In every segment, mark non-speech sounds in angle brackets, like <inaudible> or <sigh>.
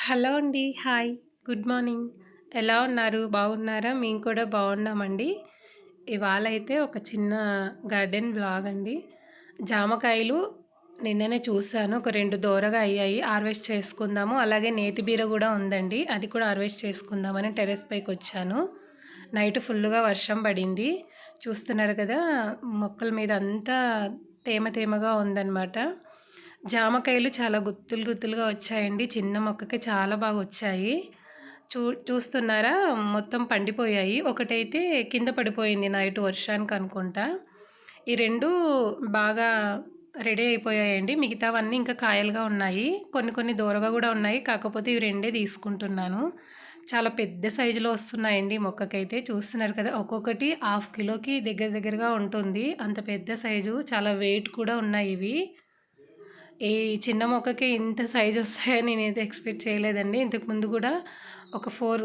Hello అండి. Hi. Good morning. ఎలా ఉన్నారు? బాగున్నారా? మేము కూడా బాగున్నామండి. ఇవాళైతే ఒక చిన్న గార్డెన్ బ్లాగ్ అండి. జామకాయలు నిన్ననే చూశాను ఒక రెండు దోరగా అయ్యాయి. హార్వెస్ట్ చేసుకుందాము. అలాగే నేతి బీర ఉందండి. అది కూడా హార్వెస్ట్ చేసుకుందామని టెర్రస్ పైకొచ్చాను. నైట్ ఫుల్లుగా వర్షం పడింది. చూస్తున్నారు కదా! మొక్కల మీద అంతా తేమ తేమగా ఉందన్నమాట జామకాయలు చాలా గుత్తులు గుత్తులుగా వచ్చాయండి. చిన్న మొక్కకి చాలా బాగా వచ్చాయి. చూ చూస్తున్నారా? మొత్తం పండిపోయాయి. ఒకటైతే కింద పడిపోయింది నైట్ వర్షానికి అనుకుంటా. ఈ రెండు బాగా రెడీ అయిపోయాయండి. మిగతావన్నీ ఇంకా కాయలుగా ఉన్నాయి. కొన్ని కొన్ని దూరగా కూడా ఉన్నాయి. కాకపోతే ఇవి రెండే తీసుకుంటున్నాను. చాలా పెద్ద సైజులో వస్తున్నాయండి మొక్కకైతే. చూస్తున్నారు కదా! ఒక్కొక్కటి హాఫ్ కిలోకి దగ్గర దగ్గరగా ఉంటుంది. అంత పెద్ద సైజు. చాలా వెయిట్ కూడా ఉన్నాయి ఇవి. ఈ చిన్న మొక్కకి ఇంత సైజ్ వస్తాయని నేనైతే ఎక్స్‌పెక్ట్ చేయలేదండి. ఇంతకుముందు కూడా ఒక ఫోర్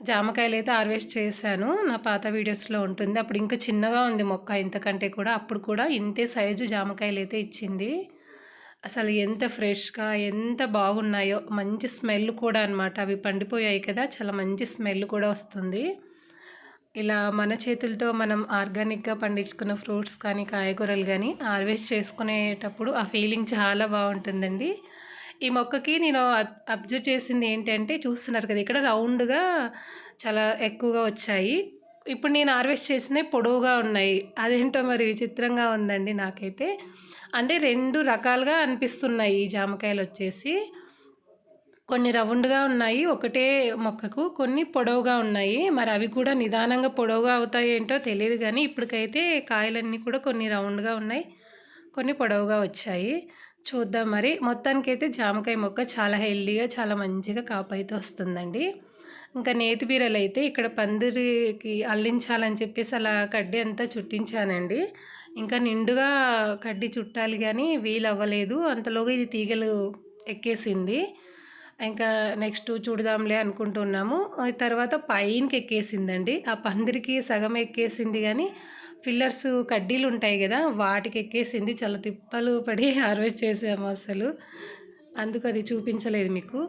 జామకాయలు అయితే హార్వెస్ట్ చేశాను. నా పాత వీడియోస్‌లో ఉంటుంది. అప్పుడు ఇంకా చిన్నగా ఉంది మొక్క ఇంతకంటే కూడా. అప్పుడు కూడా ఇంతే సైజు జామకాయలు అయితే ఇచ్చింది. అసలు ఎంత ఫ్రెష్‌గా ఎంత బాగున్నాయో. మంచి స్మెల్ కూడా అనమాట. అవి పండిపోయాయి కదా! చాలా మంచి స్మెల్ కూడా వస్తుంది. ఇలా మన చేతులతో మనం ఆర్గానిక్‌గా పండించుకున్న ఫ్రూట్స్ కానీ, కాయగూరలు కానీ హార్వెస్ట్ చేసుకునేటప్పుడు ఆ ఫీలింగ్ చాలా బాగుంటుందండి ఈ మొక్కకి నేను అబ్జర్వ్ చేసింది ఏంటంటే చూస్తున్నారు కదా! ఇక్కడ రౌండ్‌గా చాలా ఎక్కువగా వచ్చాయి. ఇప్పుడు నేను హార్వెస్ట్ చేసినవి పొడవుగా ఉన్నాయి. అదేంటో మరి విచిత్రంగా ఉందండి నాకైతే. అంటే రెండు రకాలుగా అనిపిస్తున్నాయి ఈ జామకాయలు వచ్చేసి కొన్ని రౌండ్‌గా ఉన్నాయి ఒకటే మొక్కకు. కొన్ని పొడవుగా ఉన్నాయి. మరి అవి కూడా నిదానంగా పొడవుగా అవుతాయేంటో తెలియదు కానీ ఇప్పటికైతే కాయలన్నీ కూడా కొన్ని రౌండ్‌గా ఉన్నాయి. కొన్ని పొడవుగా వచ్చాయి. చూద్దాం మరి. మొత్తానికైతే జామకాయ మొక్క చాలా హెల్దీగా చాలా మంచిగా కాపైతే వస్తుందండి. ఇంకా నేతి బీరలైతే ఇక్కడ పందిరికి అల్లించాలని చెప్పేసి అలా కడ్డీ అంతా చుట్టించానండి. ఇంకా నిండుగా కడ్డీ చుట్టాలి కానీ వీలు అవ్వలేదు అంతలోగా ఇది తీగలు ఎక్కేసింది. ఇంకా నెక్స్ట్ చూడదాంలే అనుకుంటున్నాము. తర్వాత పైనకి ఎక్కేసిందండి. ఆ పందిరికి సగం ఎక్కేసింది కానీ ఫిల్లర్స్ కడ్డీలు ఉంటాయి కదా వాటికి ఎక్కేసింది. చాలా తిప్పలు పడి <laughs> హార్వెస్ట్ చేసాము అసలు. అందుకు అది చూపించలేదు మీకు.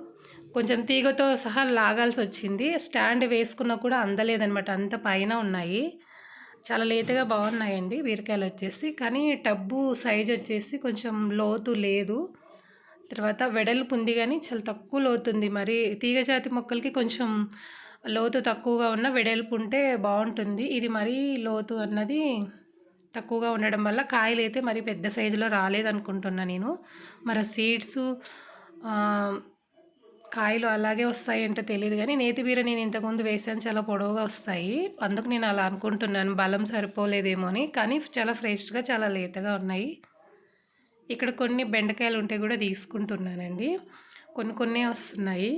కొంచెం తీగతో సహా లాగాల్సి వచ్చింది స్టాండ్ వేసుకున్నా కూడా అందలేదనమాట. అంత పైన ఉన్నాయి. చాలా లేతగా బాగున్నాయండి బీరకాయలు వచ్చేసి కానీ టబ్బు సైజొచ్చేసి కొంచెం లోతు లేదు. తర్వాత వెడల్పు ఉంది కానీ చాలా తక్కువ లోతుంది. మరి తీగజాతి మొక్కలకి కొంచెం లోతు తక్కువగా ఉన్న వెడల్పు ఉంటే బాగుంటుంది ఇది మరీ లోతు అన్నది తక్కువగా ఉండడం వల్ల కాయలు అయితే మరి పెద్ద సైజులో రాలేదనుకుంటున్నా నేను. మరి సీడ్స్ కాయలు అలాగే వస్తాయంటో తెలియదు కానీ నేతి బీర నేను ఇంతకుముందు వేసాను చాలా పొడవుగా వస్తాయి. అందుకు నేను అలా అనుకుంటున్నాను. బలం సరిపోలేదేమో అని. కానీ చాలా ఫ్రెష్‌గా చాలా లేతగా ఉన్నాయి. ఇక్కడ కొన్ని బెండకాయలు ఉంటే కూడా తీసుకుంటున్నానండి. కొన్ని కొన్ని వస్తున్నాయి.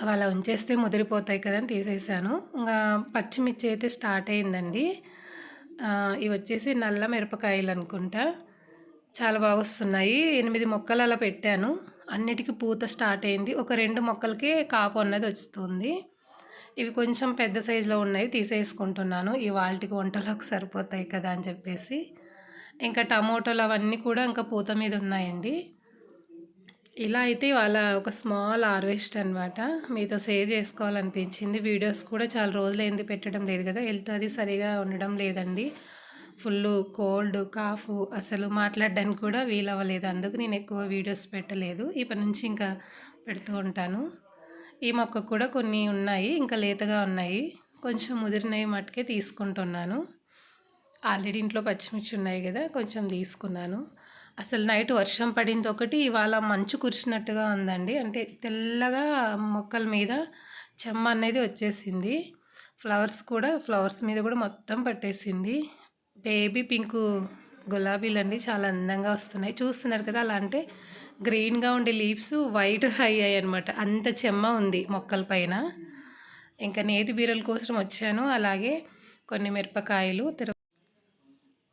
అవి అలా ఉంచేస్తే ముదిరిపోతాయి కదా! అని తీసేసాను. ఇంకా పచ్చిమిర్చి అయితే స్టార్ట్ అయిందండి. ఇవి వచ్చేసి నల్ల మిరపకాయలు అనుకుంటా చాలా బాగొస్తున్నాయి. 8 మొక్కలు అలా పెట్టాను. అన్నిటికీ పూత స్టార్ట్ అయింది. ఒక రెండు మొక్కలకి కాపు అన్నది వస్తుంది. ఇవి కొంచెం పెద్ద సైజులో ఉన్నాయి. తీసేసుకుంటున్నాను. ఇవాల్టికి వంటలోకి సరిపోతాయి కదా! అని చెప్పేసి. ఇంకా టమోటాలు అవన్నీ కూడా ఇంకా పూత మీద ఉన్నాయండి. ఇలా అయితే ఇవాళ ఒక స్మాల్ హార్వెస్ట్ అనమాట. మీతో షేర్ చేసుకోవాలనిపించింది. వీడియోస్ కూడా చాలా రోజులైంది పెట్టడం లేదు కదా హెల్త్ అది సరిగా ఉండడం లేదండి. ఫుల్లు కోల్డ్, కాఫు అసలు మాట్లాడడానికి కూడా వీలవ్వలేదు. అందుకు నేను ఎక్కువ వీడియోస్ పెట్టలేదు. ఇప్పటి నుంచి ఇంకా పెడుతూ ఉంటాను. ఈ మొక్క కూడా కొన్ని ఉన్నాయి. ఇంకా లేతగా ఉన్నాయి. కొంచెం ముదిరినవి మట్టుకే తీసుకుంటున్నాను. ఆల్రెడీ ఇంట్లో పచ్చిమిర్చి ఉన్నాయి కదా కొంచెం తీసుకున్నాను. అసలు నైట్ వర్షం పడింది ఒకటి, ఇవాళ మంచు కురిసినట్టుగా ఉందండి. అంటే తెల్లగా మొక్కల మీద చెమ్మ అనేది వచ్చేసింది. ఫ్లవర్స్ కూడా ఫ్లవర్స్ మీద కూడా మొత్తం పట్టేసింది. బేబీ పింకు గులాబీలండి చాలా అందంగా వస్తున్నాయి. చూస్తున్నారు కదా! అలా అంటే గ్రీన్‌గా ఉండే లీవ్స్ వైట్ అయ్యాయి అనమాట అంత చెమ్మ ఉంది మొక్కల పైన. ఇంకా నేతి బీరల కోసం వచ్చాను. అలాగే కొన్ని మిరపకాయలు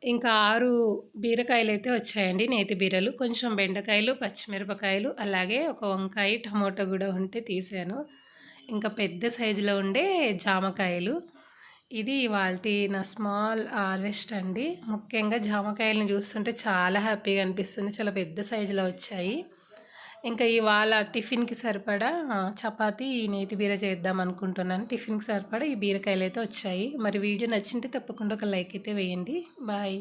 ఇంకా ఆరు బీరకాయలు అయితే వచ్చాయండి నేతి బీరలు. కొంచెం బెండకాయలు, పచ్చిమిరపకాయలు, అలాగే ఒక వంకాయ, టమోటా కూడా ఉంటే తీసాను. ఇంకా పెద్ద సైజులో ఉండే జామకాయలు. ఇది ఇవాల్టి నా స్మాల్ హార్వెస్ట్ అండి. ముఖ్యంగా జామకాయలను చూస్తుంటే చాలా హ్యాపీగా అనిపిస్తుంది. చాలా పెద్ద సైజులో వచ్చాయి. ఇంకా ఇవాళ టిఫిన్‌కి సరిపడా చపాతి నేతి బీర చేద్దాం అనుకుంటున్నాను. టిఫిన్‌కి సరిపడా ఈ బీరకాయలు అయితే వచ్చాయి. మరి వీడియో నచ్చింటే తప్పకుండా ఒక లైక్ అయితే వేయండి. బాయ్.